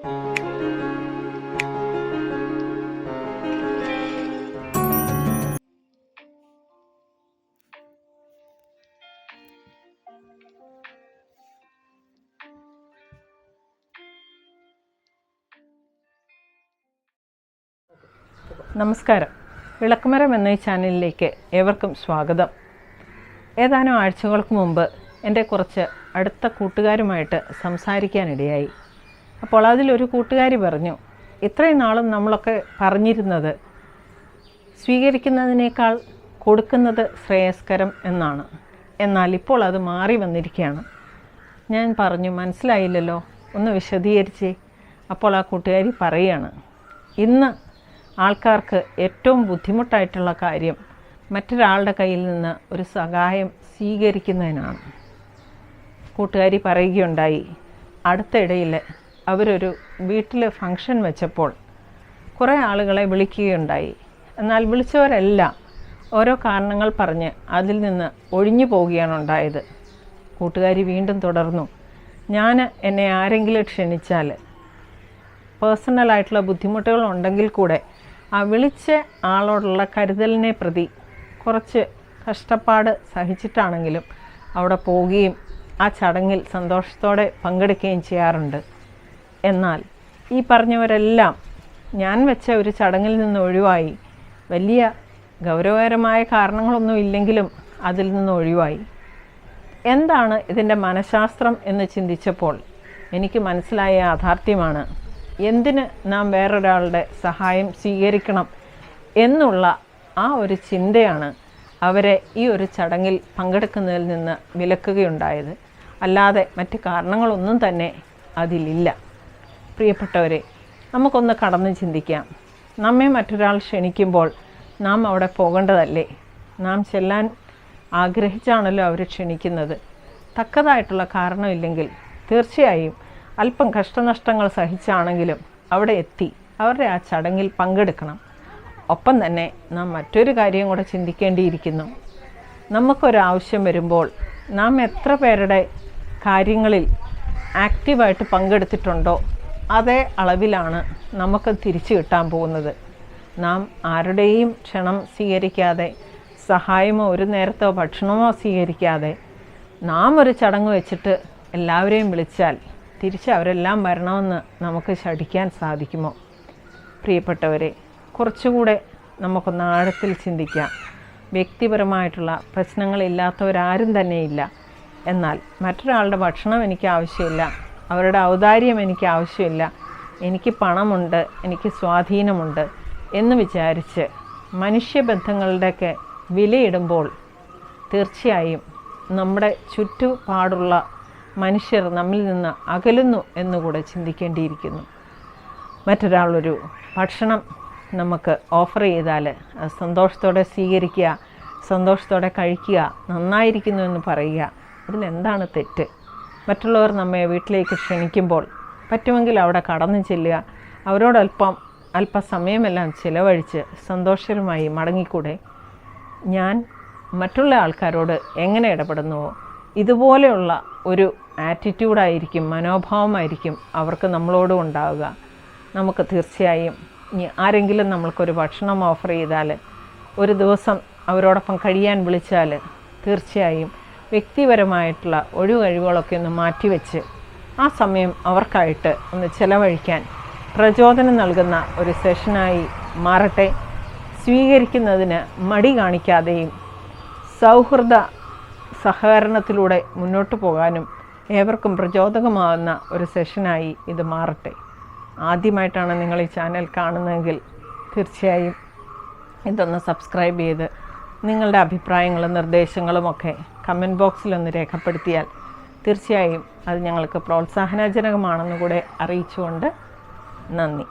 നമസ്കാരം. വിളക്കുമരം എന്ന ഈ ചാനലിലേക്ക് ഏവർക്കും സ്വാഗതം. ഏതാനും ആഴ്ചകൾക്ക് മുമ്പ് എന്റെ കുറച്ച് അടുത്ത കൂട്ടുകാരുമായിട്ട് സംസാരിക്കാനിടയായി. അപ്പോൾ അതിലൊരു കൂട്ടുകാരി പറഞ്ഞു ഇത്രയും നാളും നമ്മളൊക്കെ പറഞ്ഞിരുന്നത് സ്വീകരിക്കുന്നതിനേക്കാൾ കൊടുക്കുന്നത് ശ്രേയസ്കരം എന്നാണ്. എന്നാൽ ഇപ്പോൾ അത് മാറി വന്നിരിക്കുകയാണ്. ഞാൻ പറഞ്ഞു മനസ്സിലായില്ലല്ലോ ഒന്ന് വിശദീകരിച്ചേ. അപ്പോൾ ആ കൂട്ടുകാരി പറയുകയാണ് ഇന്ന് ആൾക്കാർക്ക് ഏറ്റവും ബുദ്ധിമുട്ടായിട്ടുള്ള കാര്യം മറ്റൊരാളുടെ കയ്യിൽ നിന്ന് ഒരു സഹായം സ്വീകരിക്കുന്നതിനാണ്. കൂട്ടുകാരി പറയുകയുണ്ടായി അടുത്തിടയിൽ അവരൊരു വീട്ടിൽ ഫങ്ഷൻ വെച്ചപ്പോൾ കുറേ ആളുകളെ വിളിക്കുകയുണ്ടായി. എന്നാൽ വിളിച്ചവരെല്ലാം ഓരോ കാരണങ്ങൾ പറഞ്ഞ് അതിൽ നിന്ന് ഒഴിഞ്ഞു പോവുകയാണ് ഉണ്ടായത്. കൂട്ടുകാരി വീണ്ടും തുടർന്നു ഞാൻ എന്നെ ആരെങ്കിലും ക്ഷണിച്ചാൽ പേഴ്സണലായിട്ടുള്ള ബുദ്ധിമുട്ടുകൾ ഉണ്ടെങ്കിൽ കൂടെ ആ വിളിച്ച ആളോടുള്ള കരുതലിനെ പ്രതി കുറച്ച് കഷ്ടപ്പാട് സഹിച്ചിട്ടാണെങ്കിലും അവിടെ പോവുകയും ആ ചടങ്ങിൽ സന്തോഷത്തോടെ പങ്കെടുക്കുകയും ചെയ്യാറുണ്ട്. എന്നാൽ ഈ പറഞ്ഞവരെല്ലാം ഞാൻ വെച്ച ഒരു ചടങ്ങിൽ നിന്ന് ഒഴിവായി. വലിയ ഗൗരവകരമായ കാരണങ്ങളൊന്നും ഇല്ലെങ്കിലും അതിൽ നിന്ന് ഒഴിവായി. എന്താണ് ഇതിന്റെ മനഃശാസ്ത്രം എന്ന് ചിന്തിച്ചപ്പോൾ എനിക്ക് മനസ്സിലായ യാഥാർത്ഥ്യമാണ്. എന്തിന് നാം വേറൊരാളുടെ സഹായം സ്വീകരിക്കണം എന്നുള്ള ആ ഒരു ചിന്തയാണ് അവരെ ഈ ഒരു ചടങ്ങിൽ പങ്കെടുക്കുന്നതിൽ നിന്ന് വിലക്കുകയുണ്ടായത്. അല്ലാതെ മറ്റ് കാരണങ്ങളൊന്നും തന്നെ അതിലില്ല. പ്രിയപ്പെട്ടവരെ നമുക്കൊന്ന് കടന്ന് ചിന്തിക്കാം. നമ്മെ മറ്റൊരാൾ ക്ഷണിക്കുമ്പോൾ നാം അവിടെ പോകേണ്ടതല്ലേ? നാം ചെല്ലാൻ ആഗ്രഹിച്ചാണല്ലോ അവർ ക്ഷണിക്കുന്നത്. തക്കതായിട്ടുള്ള കാരണമില്ലെങ്കിൽ തീർച്ചയായും അല്പം കഷ്ടനഷ്ടങ്ങൾ സഹിച്ചാണെങ്കിലും അവിടെ എത്തി അവരുടെ ആ ചടങ്ങിൽ പങ്കെടുക്കണം. ഒപ്പം തന്നെ നാം മറ്റൊരു കാര്യം കൂടെ ചിന്തിക്കേണ്ടിയിരിക്കുന്നു. നമുക്കൊരാവശ്യം വരുമ്പോൾ നാം എത്ര പേരുടെ കാര്യങ്ങളിൽ ആക്റ്റീവായിട്ട് പങ്കെടുത്തിട്ടുണ്ടോ? അതേ അളവിലാണ് നമുക്ക് തിരിച്ചു കിട്ടാൻ പോകുന്നത്. നാം ആരുടെയും ക്ഷണം സ്വീകരിക്കാതെ സഹായമോ ഒരു നേരത്തോ ഭക്ഷണമോ സ്വീകരിക്കാതെ നാം ഒരു ചടങ്ങ് വെച്ചിട്ട് എല്ലാവരെയും വിളിച്ചാൽ തിരിച്ച് അവരെല്ലാം വരണമെന്ന് നമുക്ക് ശഠിക്കാൻ സാധിക്കുമോ? പ്രിയപ്പെട്ടവരെ കുറച്ചുകൂടെ നമുക്കൊന്ന് ആഴത്തിൽ ചിന്തിക്കാം. വ്യക്തിപരമായിട്ടുള്ള പ്രശ്നങ്ങളില്ലാത്തവരാരും തന്നെയില്ല. എന്നാൽ മറ്റൊരാളുടെ ഭക്ഷണം എനിക്ക് ആവശ്യമില്ല. അവരുടെ ഔദാര്യം എനിക്ക് ആവശ്യമില്ല. എനിക്ക് പണമുണ്ട് എനിക്ക് സ്വാധീനമുണ്ട് എന്ന് വിചാരിച്ച് മനുഷ്യബന്ധങ്ങളുടെയൊക്കെ വിലയിടുമ്പോൾ തീർച്ചയായും നമ്മുടെ ചുറ്റുപാടുള്ള മനുഷ്യർ നമ്മിൽ നിന്ന് അകലുന്നു എന്നുകൂടെ ചിന്തിക്കേണ്ടിയിരിക്കുന്നു. മറ്റൊരാളൊരു ഭക്ഷണം നമുക്ക് ഓഫർ ചെയ്താൽ സന്തോഷത്തോടെ സ്വീകരിക്കുക സന്തോഷത്തോടെ കഴിക്കുക നന്നായിരിക്കുന്നു എന്ന് പറയുക. അതിലെന്താണ് തെറ്റ്? മറ്റുള്ളവർ നമ്മെ വീട്ടിലേക്ക് ക്ഷണിക്കുമ്പോൾ പറ്റുമെങ്കിൽ അവിടെ കടന്നു ചെല്ലുക. അവരോടൽപ്പം അല്പസമയമെല്ലാം ചിലവഴിച്ച് സന്തോഷകരമായി മടങ്ങിക്കൂടെ? ഞാൻ മറ്റുള്ള ആൾക്കാരോട് എങ്ങനെ ഇടപെടുന്നുവോ? ഇതുപോലെയുള്ള ഒരു ആറ്റിറ്റ്യൂഡായിരിക്കും മനോഭാവമായിരിക്കും അവർക്ക് നമ്മളോടും ഉണ്ടാവുക. നമുക്ക് തീർച്ചയായും ഇനി ആരെങ്കിലും നമ്മൾക്കൊരു ഭക്ഷണം ഓഫർ ചെയ്താൽ ഒരു ദിവസം അവരോടൊപ്പം കഴിയാൻ വിളിച്ചാൽ തീർച്ചയായും വ്യക്തിപരമായിട്ടുള്ള ഒഴിവഴിവുകളൊക്കെ ഒന്ന് മാറ്റിവെച്ച് ആ സമയം അവർക്കായിട്ട് ഒന്ന് ചിലവഴിക്കാൻ പ്രചോദനം നൽകുന്ന ഒരു സെഷനായി മാറട്ടെ. സ്വീകരിക്കുന്നതിന് മടി കാണിക്കാതെയും സൗഹൃദ സഹകരണത്തിലൂടെ മുന്നോട്ട് പോകാനും ഏവർക്കും പ്രചോദകമാകുന്ന ഒരു സെഷനായി ഇത് മാറട്ടെ. ആദ്യമായിട്ടാണ് നിങ്ങൾ ഈ ചാനൽ കാണുന്നതെങ്കിൽ തീർച്ചയായും ഇതൊന്ന് സബ്സ്ക്രൈബ് ചെയ്ത് നിങ്ങളുടെ അഭിപ്രായങ്ങളും നിർദ്ദേശങ്ങളുമൊക്കെ കമന്റ് ബോക്സിലൊന്ന് രേഖപ്പെടുത്തിയാൽ തീർച്ചയായും അത് ഞങ്ങൾക്ക് പ്രോത്സാഹനജനകമാണെന്ന് കൂടെ അറിയിച്ചുകൊണ്ട് നന്ദി.